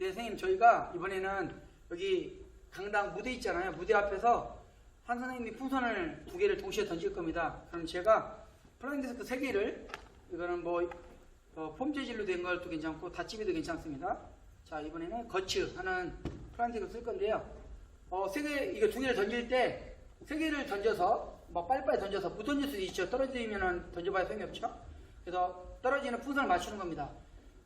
네, 선생님, 저희가 이번에는 여기 강당 무대 있잖아요. 무대 앞에서 한 선생님이 풍선을 두 개를 동시에 던질 겁니다. 그럼 제가 플라잉 디스크 세 개를, 이거는 뭐, 어, 폼 재질로 된 것도 괜찮고, 닫집이도 괜찮습니다. 자, 이번에는 거츠 하는 플라잉 디스크 쓸 건데요. 어, 세 개, 이거 두 개를 던질 때, 세 개를 던져서, 막 빨리빨리 던져서 못 던질 수도 있죠. 떨어지면은 던져봐야 소용이 없죠. 그래서 떨어지는 풍선을 맞추는 겁니다.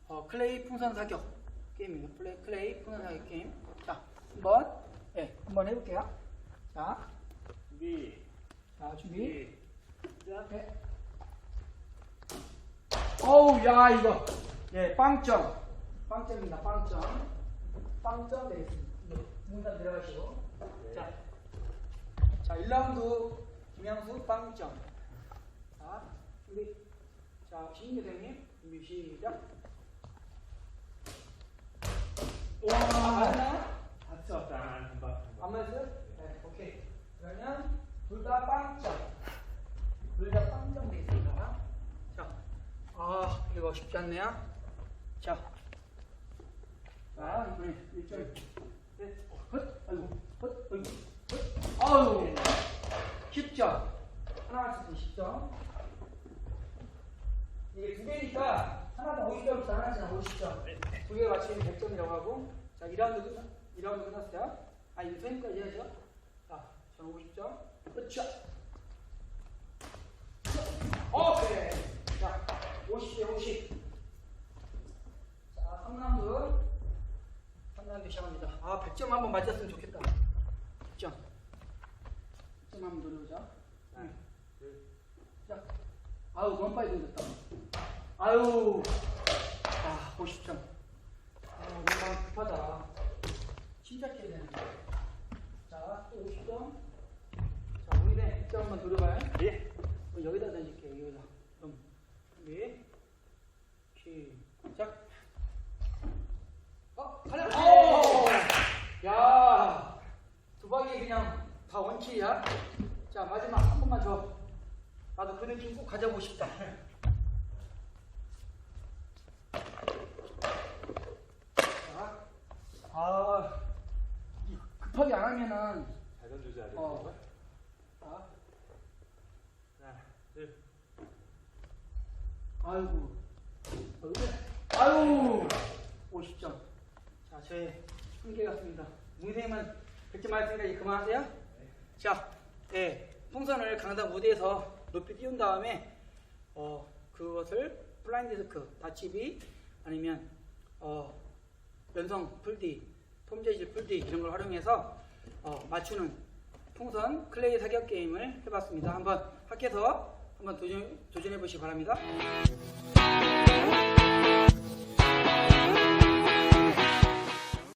어, 클레이 풍선 사격 게임입니다. 플레이, 클레이 풍선 사격 게임. 자, 한번, 예, 한번 해볼게요. 자, 준비. 자, 준비. 시작. 네. 어우, 야, 이거. 예, 빵점. 빵점입니다, 빵점. 빵점 되겠습니다. 이거 문단 들어가시고. 자, 자, 1라운드 김양수 빵점. 자, 준비. 자, 신기 선생님, 준비 시작. 와, 맞나? 봤어. 짠. 금방. 안 맞았어요? 네, 오케이. 그러면 둘 다 빵점. 둘 다 빵점 되겠습니다. 자, 아, 이거 쉽지 않네요. 자, 자, 이번에 1점. 네, 헛, 아이고, 헛, 아이고, 헛, 아유, 10점. 하나 맞췄으면 10점. 이게 두 개니까 하나당 50점씩 하나씩은 50점. 두 개 맞추면 100점이라고 하고, 자, 2라운드 끝, 2라운드 끝났어요. 아, 이거 선생님까지 해야죠. 자, 저는 50점. 그렇죠. 오케이. 자, 50대 50. 자, 3라운드. 3라운드 시작합니다. 아, 100점 한번 맞았으면 좋겠다. 100점. 100점 한번 노려보자. 응. 자, 너무 빨리 돌렸다. 아유, 아, 50점. 아, 너무 급하다. 침착해야 되는데. 자, 또 50점. 자, 우리네 1점 한번 돌려봐요. 예. 어, 여기다 던질게요, 여기다. 그럼, 준비. 시작. 어, 가자! 오! 야! 두 방에 그냥 다 원킬이야. 자, 마지막 한 번만 줘. 나도 그 느낌 꼭 가져보고 싶다. 자, 아, 이 급하게 안 하면은, 잘 던져줘야 돼. 어, 자, 하나, 둘. 아이고. 어, 이거- 아유! 50점. 자, 제 한계 같습니다. 문생님은 100점 맞았으니까 이제 그만하세요. 자, 예, 풍선을 강당 무대에서 높이 띄운 다음에, 어, 그것을 블라인드 디스크, 닫힙이 아니면, 어, 연성 풀디, 폼 재질 풀디 이런 걸 활용해서 어, 맞추는 풍선 클레이 사격 게임을 해봤습니다. 한번 학교에서 한번 도전, 도전해 보시기 바랍니다.